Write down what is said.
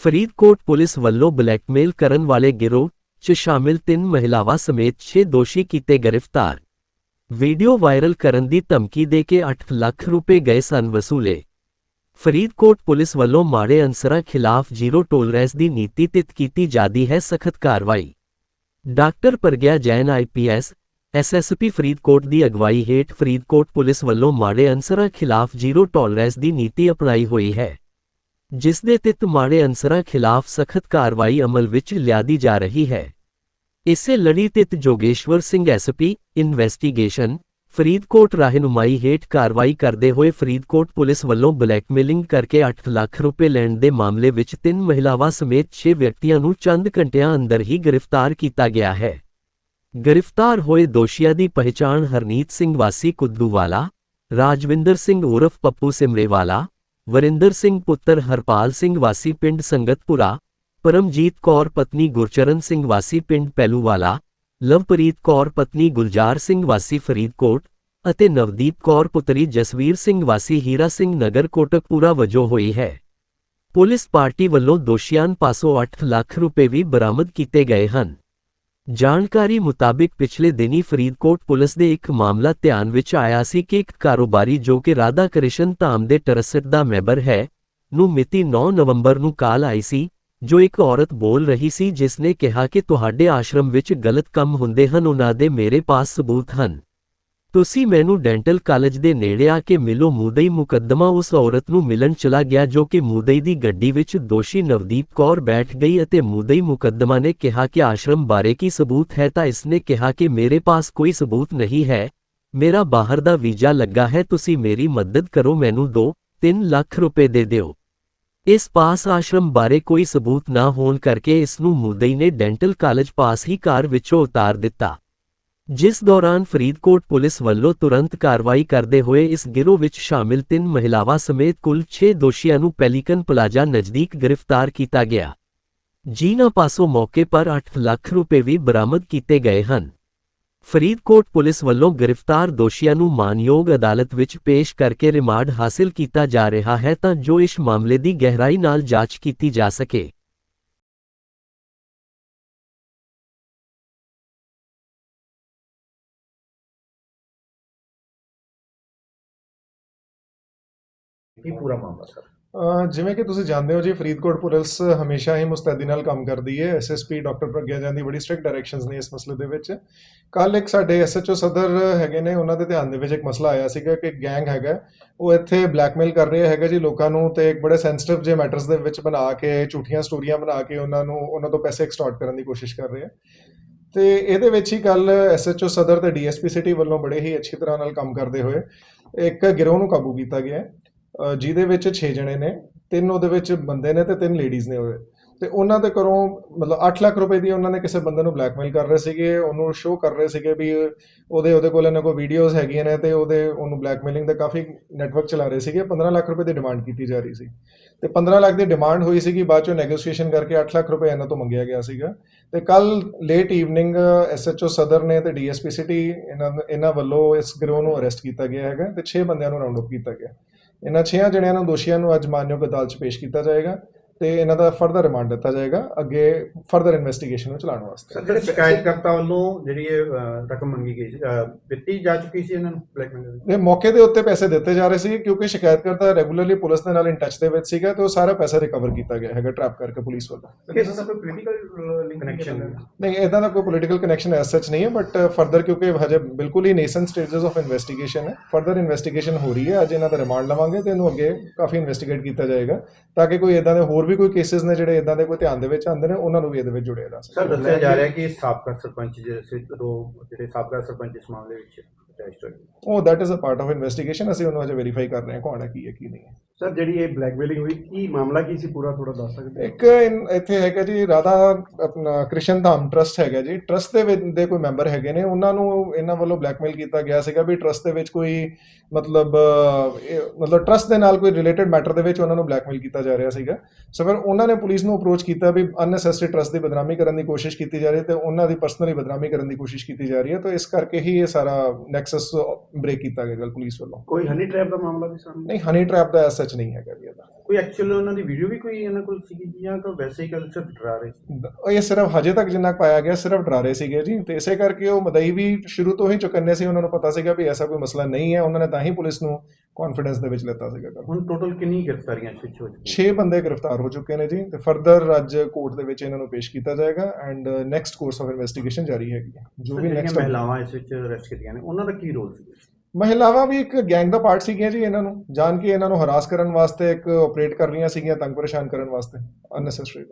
Faridkot police ਵੱਲੋਂ blackmail ਕਰਨ ਵਾਲੇ ਗਿਰੋਹ 'ਚ ਸ਼ਾਮਿਲ ਤਿੰਨ ਮਹਿਲਾਵਾਂ ਸਮੇਤ 6 ਦੋਸ਼ੀ ਕੀਤੇ ਗ੍ਰਿਫਤਾਰ ਵੀਡੀਓ ਵਾਇਰਲ ਕਰਨ ਦੀ ਧਮਕੀ ਦੇ ਕੇ 8 ਲੱਖ ਰੁਪਏ ਗਏ ਸਨ ਵਸੂਲੇ ਫਰੀਦਕੋਟ ਪੁਲਿਸ ਵੱਲੋਂ ਮਾੜੇ ਅਨਸਰਾਂ ਖਿਲਾਫ ਜ਼ੀਰੋ ਟੋਲਰੈਂਸ ਦੀ ਨੀਤੀ ਤਿਤ ਕੀਤੀ ਜਾਂਦੀ ਹੈ ਸਖਤ ਕਾਰਵਾਈ doctor Pragya Jain IPS SSP Faridkot ਦੀ ਅਗਵਾਈ ਹੇਠ ਫਰੀਦਕੋਟ ਪੁਲਿਸ ਵੱਲੋਂ ਮਾੜੇ ਅਨਸਰਾਂ ਖਿਲਾਫ ਜ਼ੀਰੋ ਟੋਲਰੈਂਸ ਦੀ ਨੀਤੀ ਅਪਣਾਈ ਹੋਈ ਹੈ ਜਿਸ ਦੇ ਤਿਤ ਮਾੜੇ ਅਨਸਰਾਂ ਖਿਲਾਫ ਸਖਤ ਕਾਰਵਾਈ ਅਮਲ ਵਿੱਚ ਲਿਆਦੀ ਜਾ ਰਹੀ ਹੈ। ਇਸੇ ਲੜੀ ਤਿਤ ਜੋਗੇਸ਼ਵਰ ਸਿੰਘ ਐਸਪੀ, ਇਨਵੈਸਟੀਗੇਸ਼ਨ, ਫਰੀਦਕੋਟ ਰਹਿਨੁਮਾਈ ਹੇਠ ਕਾਰਵਾਈ ਕਰਦੇ ਹੋਏ ਫਰੀਦਕੋਟ ਪੁਲਿਸ ਵੱਲੋਂ ਬਲੈਕਮੇਲਿੰਗ ਕਰਕੇ 8 ਲੱਖ ਰੁਪਏ ਲੈਣ ਦੇ ਮਾਮਲੇ ਵਿੱਚ ਤਿੰਨ ਮਹਿਲਾਵਾਂ ਸਮੇਤ 6 ਵਿਅਕਤੀਆਂ ਨੂੰ ਚੰਦ ਘੰਟਿਆਂ ਅੰਦਰ ਹੀ ਗ੍ਰਿਫਤਾਰ ਕੀਤਾ ਗਿਆ ਹੈ। ਗ੍ਰਿਫਤਾਰ ਹੋਏ ਦੋਸ਼ੀਆਂ ਦੀ ਪਹਿਚਾਣ ਹਰਨੀਤ ਸਿੰਘ ਵਾਸੀ ਕੁੱਦੂਵਾਲਾ, ਰਾਜਵਿੰਦਰ ਸਿੰਘ ਉਰਫ ਪੱਪੂ ਸਿਮਰੇਵਾਲਾ ਵਰਿੰਦਰ ਸਿੰਘ ਪੁੱਤਰ ਹਰਪਾਲ ਸਿੰਘ ਵਾਸੀ ਪਿੰਡ ਸੰਗਤਪੁਰਾ, ਪਰਮਜੀਤ ਕੌਰ ਪਤਨੀ ਗੁਰਚਰਨ ਸਿੰਘ ਵਾਸੀ ਪਿੰਡ ਪੈਲੂਵਾਲਾ, ਲਵਪ੍ਰੀਤ ਕੌਰ ਪਤਨੀ ਗੁਲਜ਼ਾਰ ਸਿੰਘ ਵਾਸੀ ਫਰੀਦਕੋਟ ਅਤੇ ਨਵਦੀਪ ਕੌਰ ਪੁੱਤਰੀ ਜਸਵੀਰ ਸਿੰਘ ਵਾਸੀ ਹੀਰਾ ਸਿੰਘ ਨਗਰ ਕੋਟਕਪੂਰਾ ਵਜੋਂ ਹੋਈ ਹੈ। ਪੁਲਿਸ ਪਾਰਟੀ ਵੱਲੋਂ ਦੋਸ਼ੀਆਂ ਪਾਸੋਂ 8 ਲੱਖ ਰੁਪਏ ਵੀ ਬਰਾਮਦ ਕੀਤੇ ਗਏ ਹਨ। ਜਾਣਕਾਰੀ ਮੁਤਾਬਿਕ ਪਿਛਲੇ ਦਿਨੀ ਫਰੀਦਕੋਟ ਪੁਲਿਸ ਦੇ ਇੱਕ ਮਾਮਲਾ ਧਿਆਨ ਵਿੱਚ ਆਇਆ ਸੀ ਕਿ ਇੱਕ ਕਾਰੋਬਾਰੀ ਜੋ ਕਿ ਰਾਧਾ ਕ੍ਰਿਸ਼ਨ ਧਾਮ ਦੇ ਟਰਸਟ ਦਾ ਮੈਂਬਰ ਹੈ, ਨੂੰ ਮਿਤੀ 9 ਨਵੰਬਰ ਨੂੰ ਕਾਲ ਆਈ ਸੀ, ਜੋ ਇੱਕ ਔਰਤ ਬੋਲ ਰਹੀ ਸੀ ਜਿਸ ਨੇ ਕਿਹਾ ਕਿ ਤੁਹਾਡੇ ਆਸ਼ਰਮ ਵਿੱਚ ਗਲਤ ਕੰਮ ਹੁੰਦੇ ਹਨ, ਉਹਨਾਂ ਦੇ ਮੇਰੇ ਪਾਸ ਸਬੂਤ ਹਨ। ਤੁਸੀਂ ਮੈਨੂੰ ਡੈਂਟਲ ਕਾਲਜ ਦੇ ਨੇੜੇ ਆ ਕੇ ਮਿਲੋ। ਮੁਦਈ ਮੁਕੱਦਮਾ ਉਸ ਔਰਤ ਨੂੰ ਮਿਲਣ ਚਲਾ ਗਿਆ ਜੋ ਕਿ ਮੁਦਈ ਦੀ ਗੱਡੀ ਵਿੱਚ ਦੋਸ਼ੀ ਨਵਦੀਪ ਕੌਰ ਬੈਠ ਗਈ ਅਤੇ ਮੁਦਈ ਮੁਕੱਦਮਾ ਨੇ ਕਿਹਾ ਕਿ ਆਸ਼ਰਮ ਬਾਰੇ ਕੀ ਸਬੂਤ ਹੈ ਤਾਂ ਇਸਨੇ ਕਿਹਾ ਕਿ ਮੇਰੇ ਪਾਸ ਕੋਈ ਸਬੂਤ ਨਹੀਂ ਹੈ। ਮੇਰਾ ਬਾਹਰ ਦਾ ਵੀਜ਼ਾ ਲੱਗਾ ਹੈ, ਤੁਸੀਂ ਮੇਰੀ ਮਦਦ ਕਰੋ, ਮੈਨੂੰ 2-3 ਲੱਖ ਰੁਪਏ ਦੇ ਦਿਓ। ਇਸ ਪਾਸ ਆਸ਼ਰਮ ਬਾਰੇ ਕੋਈ ਸਬੂਤ ਨਾ ਹੋਣ ਕਰਕੇ ਇਸ ਨੂੰ ਮੁਦਈ ਨੇ ਡੈਂਟਲ ਕਾਲਜ ਪਾਸ ਹੀ ਕਾਰ ਵਿੱਚੋਂ ਉਤਾਰ ਦਿੱਤਾ। ਜਿਸ ਦੌਰਾਨ ਫਰੀਦਕੋਟ ਪੁਲਿਸ ਵੱਲੋਂ ਤੁਰੰਤ ਕਾਰਵਾਈ ਕਰਦੇ ਹੋਏ ਇਸ ਗਿਰੋਹ ਵਿੱਚ ਸ਼ਾਮਿਲ ਤਿੰਨ ਮਹਿਲਾਵਾਂ ਸਮੇਤ ਕੁੱਲ 6 ਦੋਸ਼ੀਆਂ ਨੂੰ ਪੈਲੀਕਨ ਪਲਾਜ਼ਾ ਨਜ਼ਦੀਕ ਗ੍ਰਿਫਤਾਰ ਕੀਤਾ ਗਿਆ। ਜਿਨ੍ਹਾਂ ਪਾਸੋਂ ਮੌਕੇ ਪਰ 8 ਲੱਖ ਰੁਪਏ ਵੀ ਬਰਾਮਦ ਕੀਤੇ ਗਏ ਹਨ। ਫਰੀਦਕੋਟ ਪੁਲਿਸ ਵੱਲੋਂ ਗ੍ਰਿਫਤਾਰ ਦੋਸ਼ੀਆਂ ਨੂੰ ਮਾਨਯੋਗ ਅਦਾਲਤ ਵਿੱਚ ਪੇਸ਼ ਕਰਕੇ ਰਿਮਾਂਡ ਹਾਸਲ ਕੀਤਾ ਜਾ ਰਿਹਾ ਹੈ ਤਾਂ ਜੋ ਇਸ ਮਾਮਲੇ ਦੀ ਗਹਿਰਾਈ ਨਾਲ ਜਾਂਚ ਕੀਤੀ ਜਾ ਸਕੇ। ਕੀ ਪੂਰਾ ਮਾਮਲਾ ਸਰ। ਜਿਵੇਂ ਕਿ ਤੁਸੀਂ ਜਾਣਦੇ ਹੋ ਜੀ ਫਰੀਦਕੋਟ ਪੁਲਿਸ ਹਮੇਸ਼ਾ ਹੀ ਮੁਸਤੈਦੀ ਨਾਲ ਕੰਮ ਕਰਦੀ ਹੈ। ਐਸਐਸਪੀ ਡਾਕਟਰ ਪ੍ਰਗਿਆ ਜੈਨ ਦੀ ਬੜੀ ਸਟ੍ਰਿਕਟ ਡਾਇਰੈਕਸ਼ਨਸ ਨੇ ਇਸ ਮਸਲੇ ਦੇ ਵਿੱਚ। ਕੱਲ ਇੱਕ ਸਾਡੇ ਐਸਐਚਓ ਸਦਰ ਹੈਗੇ ਨੇ ਉਹਨਾਂ ਦੇ ਧਿਆਨ ਦੇ ਵਿੱਚ ਇੱਕ ਮਸਲਾ ਆਇਆ ਸੀਗਾ ਕਿ ਗੈਂਗ ਹੈਗਾ ਉਹ ਇੱਥੇ ਬਲੈਕਮੇਲ ਕਰ ਰਿਹਾ ਹੈਗਾ ਜੀ ਲੋਕਾਂ ਨੂੰ ਤੇ ਇੱਕ ਬੜੇ ਸੈਂਸਿਟਿਵ ਜੇ ਮੈਟਰਸ ਦੇ ਵਿੱਚ ਬਣਾ ਕੇ ਝੂਠੀਆਂ ਸਟੋਰੀਆਂ ਬਣਾ ਕੇ ਉਹਨਾਂ ਨੂੰ ਉਹਨਾਂ ਤੋਂ ਪੈਸੇ ਐਕਸਟੋਰਟ ਕਰਨ ਦੀ ਕੋਸ਼ਿਸ਼ ਕਰ ਰਹੇ। ਆ ਤੇ ਇਹਦੇ ਵਿੱਚ ਹੀ ਕੱਲ ਐਸਐਚਓ ਸਦਰ ਤੇ ਡੀਐਸਪੀ ਸਿਟੀ ਵੱਲੋਂ ਬੜੇ ਹੀ ਅੱਛੀ ਤਰ੍ਹਾਂ ਨਾਲ ਕੰਮ ਕਰਦੇ ਹੋਏ ਇੱਕ ਗਿਰੋਹ ਨੂੰ ਕਾਬੂ ਕੀਤਾ ਗਿਆ। ਹੈ, ਜਿਹਦੇ ਵਿੱਚ 6 ਜਣੇ ਨੇ, ਤਿੰਨ ਉਹਦੇ ਵਿੱਚ ਬੰਦੇ ਨੇ ਤੇ ਤਿੰਨ ਲੇਡੀਜ਼ ਨੇ ਉਹਦੇ ਤੇ ਉਹਨਾਂ ਦੇ ਘਰੋਂ ਮਤਲਬ 8 ਲੱਖ ਰੁਪਏ ਦੀ ਉਹਨਾਂ ਨੇ ਕਿਸੇ ਬੰਦੇ ਨੂੰ ਬਲੈਕਮੇਲ ਕਰ ਰਹੇ ਸੀਗੇ, ਉਹਨੂੰ ਸ਼ੋਅ ਕਰ ਰਹੇ ਸੀਗੇ ਵੀ ਉਹਦੇ ਉਹਦੇ ਕੋਲ ਇਹਨਾਂ ਕੋਲ ਵੀਡੀਓਜ਼ ਹੈਗੀਆਂ ਨੇ ਤੇ ਉਹਦੇ, ਉਹਨੂੰ ਬਲੈਕਮੇਲਿੰਗ ਦਾ ਕਾਫੀ ਨੈਟਵਰਕ ਚਲਾ ਰਹੇ ਸੀਗੇ। 15 ਲੱਖ ਰੁਪਏ ਦੀ ਡਿਮਾਂਡ ਕੀਤੀ ਜਾ ਰਹੀ ਸੀ। ਤੇ 15 ਲੱਖ ਦੀ ਡਿਮਾਂਡ ਹੋਈ ਸੀਗੀ, ਬਾਅਦ ਚੋਂ ਨੈਗੋਸ਼ੀਏਸ਼ਨ ਕਰਕੇ 8 ਲੱਖ ਰੁਪਏ ਇਹਨਾਂ ਤੋਂ ਮੰਗਿਆ ਗਿਆ ਸੀਗਾ। ਤੇ ਕੱਲ ਲੇਟ ਈਵਨਿੰਗ ਐਸਐਚਓ ਸਦਰ ਨੇ ਤੇ ਡੀਐਸਪੀ ਸਿਟੀ ਇਹਨਾਂ ਇਹਨਾਂ ਵੱਲੋਂ ਇਸ ਗਿਰੋਹ ਨੂੰ ਅਰੈਸਟ ਕੀਤਾ ਗਿਆ ਹੈਗਾ ਤੇ 6 ਬੰਦਿਆਂ ਨੂੰ ਰਾਉਂਡ ਅਪ ਕੀਤਾ ਗਿਆ। ਇਹਨਾਂ 6 ਜਣਿਆਂ ਨੂੰ ਦੋਸ਼ੀਆਂ ਨੂੰ ਅੱਜ ਮਾਨਯੋਗ ਅਦਾਲਤ 'ਚ ਪੇਸ਼ ਕੀਤਾ ਜਾਏਗਾ। ਤੇ ਇਹਨਾਂ ਦਾ ਫਰਦਰ ਰਿਮਾਂਡ ਦਿੱਤਾ ਜਾਏਗਾ ਅੱਗੇ ਫਰਦਰ ਇਨਵੈਸਟੀਗੇਸ਼ਨ ਨੂੰ ਚਲਾਉਣ ਵਾਸਤੇ। ਸਰ ਜਿਹੜੇ ਸ਼ਿਕਾਇਤਕਰਤਾ ਵੱਲੋਂ ਜਿਹੜੀ ਇਹ ਰਕਮ ਮੰਗੀ ਗਈ ਦਿੱਤੀ ਜਾ ਚੁੱਕੀ ਸੀ ਇਹਨਾਂ ਨੂੰ ਬਲੈਕਮੇਲ ਇਹ ਮੌਕੇ ਦੇ ਉੱਤੇ ਪੈਸੇ ਦਿੱਤੇ ਜਾ ਰਹੇ ਸੀ ਕਿਉਂਕਿ ਸ਼ਿਕਾਇਤਕਰਤਾ ਰੈਗੂਲਰਲੀ ਪੁਲਿਸ ਦੇ ਨਾਲ ਇਨ ਟੱਚ ਦੇ ਵਿੱਚ ਸੀਗਾ ਤੇ ਉਹ ਸਾਰਾ ਪੈਸਾ ਰਿਕਵਰ ਕੀਤਾ ਗਿਆ ਹੈਗਾ ਟ੍ਰੈਪ ਕਰਕੇ ਪੁਲਿਸ ਵੱਲੋਂ। ਕਿਸ ਦਾ ਕੋਈ ਪੋਲੀਟੀਕਲ ਲਿੰਕ ਕਨੈਕਸ਼ਨ ਨਹੀਂ ਇਦਾਂ ਦਾ ਕੋਈ ਪੋਲੀਟੀਕਲ ਕਨੈਕਸ਼ਨ ਐਸ ਸੱਚ ਨਹੀਂ ਹੈ ਬਟ ਫਰਦਰ ਕਿਉਂਕਿ ਹਜੇ ਬਿਲਕੁਲ ਹੀ ਨੇਸਨ ਸਟੇजेस ਆਫ ਇਨਵੈਸਟੀਗੇਸ਼ਨ ਹੈ। ਫਰਦਰ ਇਨਵੈਸਟੀਗੇਸ਼ਨ ਹੋ ਰਹੀ ਹੈ ਅੱਜ ਇਹਨਾਂ ਦਾ ਰਿਮਾਂਡ ਲਵਾਂਗੇ ਤੇ ਇਹਨੂੰ ਅੱਗੇ ਕਾਫੀ ਇਨਵੈਸਟੀਗੇਟ ਕੀਤਾ ਜਾਏਗਾ ਤਾਂ ਕਿ ਕੋਈ ਇਦਾਂ ਦੇ ਹੋਰ ਵੀ ਕੋਈ ਕੇਸਿਸ ਨੇ ਜਿਹੜੇ ਇਦਾਂ ਦੇ ਕੋਈ ਧਿਆਨ ਦੇ ਵਿੱਚ ਆਉਂਦੇ ਨੇ ਉਹਨਾਂ ਨੂੰ ਵੀ ਇਹਦੇ ਵਿੱਚ ਜੁੜਿਆ ਜਾ ਸਕੇ ਸਰ ਦੱਸਿਆ ਜਾ ਰਿਹਾ ਕਿ ਸਾਬਕਾ ਸਰਪੰਚ ਜਿਹੜੇ ਜਿਹੜੇ ਸਾਬਕਾ ਸਰਪੰਚ ਇਸ ਮਾਮਲੇ ਵਿੱਚ ਅਟੈਚਡ ਹੋਏ ਉਹ that is a part of investigation ਅਸੀਂ ਉਹਨੂੰ ਅਜੇ ਵੈਰੀਫਾਈ ਕਰ ਰਹੇ ਹਾਂ ਕੌਣ ਹੈ ਕੀ ਹੈ ਕੀ ਨਹੀਂ ਹੈ। ਸਰ ਜਿਹੜੀ ਇਹ ਬਲੈਕਮੇਲਿੰਗ ਹੋਈ ਕੀ ਮਾਮਲਾ ਕੀ ਸੀ ਪੂਰਾ? ਥੋੜਾ ਦੱਸ ਸਕਦੇ? ਇੱਕ ਇਨ- ਇੱਥੇ ਹੈਗਾ ਜੀ ਰਾਧਾ ਆਪਣਾ ਕ੍ਰਿਸ਼ਨ ਧਾਮ ਟਰਸਟ ਹੈਗਾ ਜੀ। ਟਰਸਟ ਦੇ ਵਿੱਚ ਦੇ ਕੋਈ ਮੈਂਬਰ ਹੈਗੇ ਨੇ। ਉਹਨਾਂ ਨੂੰ ਇਹਨਾਂ ਵੱਲੋਂ ਬਲੈਕਮੇਲ ਕੀਤਾ ਗਿਆ ਸੀਗਾ ਵੀ ਟਰਸਟ ਦੇ ਵਿੱਚ ਕੋਈ ਮਤਲਬ ਅਹ, ਇਹ- ਮਤਲਬ ਟਰਸਟ ਦੇ ਨਾਲ ਕੋਈ ਰਿਲੇਟਡ ਮੈਟਰ ਦੇ ਵਿੱਚ ਉਹਨਾਂ ਨੂੰ ਬਲੈਕਮੇਲ ਕੀਤਾ ਜਾ ਰਿਹਾ ਸੀਗਾ। ਸੋ ਫਿਰ ਉਹਨਾਂ ਨੇ ਪੁਲਿਸ ਨੂੰ ਅਪਰੋਚ ਕੀਤਾ ਵੀ ਅਨਨੈਸੈਸਰੀ ਟਰਸਟ ਦੀ ਬਦਨਾਮੀ ਕਰਨ ਦੀ ਕੋਸ਼ਿਸ਼ ਕੀਤੀ ਜਾ ਰਹੀ ਹੈ ਤੇ ਉਹਨਾਂ ਦੀ ਪਰਸਨਲੀ ਬਦਨਾਮੀ ਕਰਨ ਦੀ ਕੋਸ਼ਿਸ਼ ਕੀਤੀ ਜਾ ਰਹੀ ਹੈ। ਤਾਂ ਇਸ ਕਰਕੇ ਹੀ ਇਹ ਸਾਰਾ ਨੈਕਸਸ ਬ੍ਰੇਕ ਕੀਤਾ ਗਿਆ ਪੁਲਿਸ ਵੱਲੋਂ। ਕੋਈ ਹਨੀ ਟ੍ਰੈਪ ਦਾ ਮਾਮਲਾ ਵੀ ਸਾਹਮਣੇ? ਨਹੀਂ ਹਨੀ ਟ੍ਰੈਪ ਦਾ ਐਸ ਸੱਚ ਨਹੀਂ ਹੈਗਾ ਜੀ ਇਹਦਾ। ਕੋਈ ਐਕਚੁਅਲ ਉਹਨਾਂ ਦੀ ਵੀਡੀਓ ਵੀ ਕੋਈ ਇਹਨਾਂ ਕੋਲ ਸੀਗੀ ਜੀ ਤਾਂ ਵੈਸੇ ਹੀ ਗੱਲ ਸਿਰਫ ਡਰਾ ਰਹੇ ਸੀ? ਦ- ਇਹ ਸਿਰਫ ਹਜੇ ਤੱਕ ਜਿੰਨਾ ਪਾਇਆ ਗਿਆ ਸਿਰਫ ਡਰਾਰੇ ਸੀਗੇ ਜੀ। ਤੇ ਇਸੇ ਕਰਕੇ ਉਹ ਮਦਈ ਵੀ ਸ਼ੁਰੂ ਤੋਂ ਹੀ ਚੁਕੰਨੇ ਸੀ ਉਹਨਾਂ ਨੂੰ ਪਤਾ ਸੀਗਾ ਵੀ ਐਸਾ ਕੋਈ ਮਸਲਾ ਨਹੀਂ ਹੈ। ਉਹਨਾਂ ਨੇ ਤਾਂ ਹੀ ਪੁਲਿਸ ਨੂੰ ਕੌਨਫੀਡੈਂਸ ਦੇ ਵਿੱਚ ਲਿੱਤਾ ਸੀਗਾ। ਹੁਣ ਟੋਟਲ ਕਿੰਨੀ ਗ੍ਰਿਫਤਾਰੀਆਂ ਇਸ ਵਿੱਚ ਹੋ ਚੁੱਕੀਆਂ? 6 ਬੰਦੇ ਗ੍ਰਿਫਤਾਰ ਹੋ ਚੁੱਕੇ ਨੇ ਜੀ। ਤੇ ਫਰਦਰ ਅੱਜ ਕੋਰਟ ਦੇ ਵਿੱਚ ਇਹਨਾਂ ਨੂੰ ਪੇਸ਼ ਕੀਤਾ ਜਾਏਗਾ and next course of investigation ਜਾਰੀ ਹੈਗੀ ਜੋ ਵੀ ਨੈਕਸਟ ਮਹਿਲਾਵਾਂ ਇਸ ਵਿੱਚ ਅਰੈਸਟ ਕੀਤੀਆਂ ਨੇ ਉਹਨਾਂ ਦਾ ਕੀ ਰੋਲ ਸੀ? ਮਹਿਲਾਵਾਂ ਵੀ ਇੱਕ ਗੈਂਗ ਦਾ ਪਾਰਟ ਸੀਗੀਆਂ ਜੀ ਇਹਨਾਂ ਨੂੰ, ਜਾਣ ਕੇ ਇਹਨਾਂ ਨੂੰ ਹਰਾਸ ਕਰਨ ਵਾਸਤੇ, ਇੱਕ ਆਪਰੇਟ ਕਰ ਰਹੀਆਂ ਸੀਗੀਆਂ ਤੰਗ ਪਰੇਸ਼ਾਨ ਕਰਨ ਵਾਸਤੇ ਅਨਨੈਸੈਸਰੀ